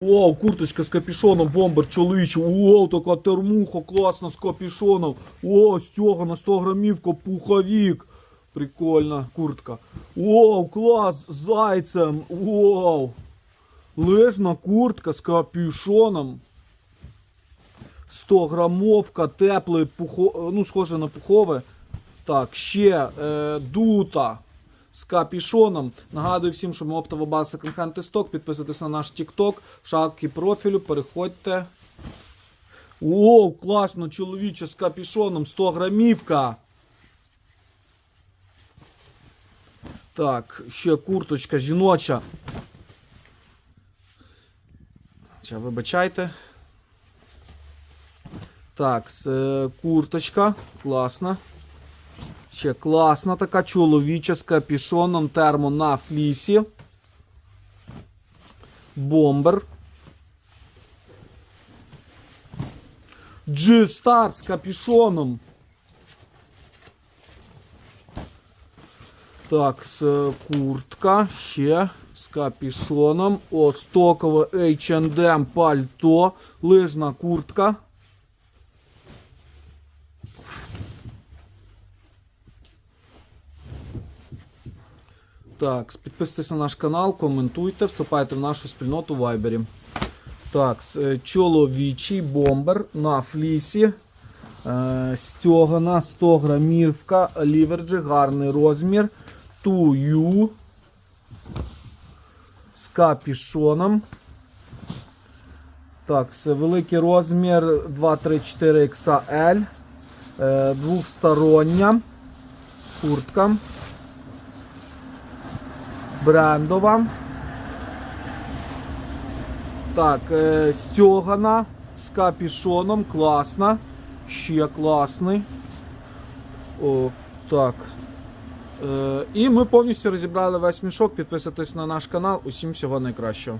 Вау, курточка з капюшоном, бомбер чоловічий. Вау, така термуха класна з капюшоном. О, стяга на 100 грамівка, пуховік. Прикольна куртка. Вау, клас, з зайцем. Вау. Лежна куртка з капюшоном. 100 грамовка, тепле, пухо... ну, схоже на пухове. Так, ще е, дута з капішоном. Нагадую всім, що ми оптова база Second Тесток. Підписуйтесь на наш TikTok, шапки профілю, переходьте. О, класно, чоловіче з капішоном, 100 грамівка. Так, ще курточка жіноча. Ча, вибачайте. Так, е, курточка. Класна. Ще класна така чоловіча з капішоном термо на флісі. Бомбер. G-Star з капішоном. Так, е, куртка ще з капішоном. О, стокове H&M пальто. Лижна куртка. Так, підписуйтесь на наш канал, коментуйте, вступайте в нашу спільноту в Вайбері. Так, е, чоловічий бомбер на флісі. Е, стьогана 100 грамівка, ліверджі, гарний розмір. Тую. З капішоном. Так, великий розмір 234 XL. Е, двохстороння куртка брендова. Так, е, стьогана з капішоном, класна. Ще класний. О, так. Е, і ми повністю розібрали весь мішок. Підписуйтесь на наш канал. Усім всього найкращого.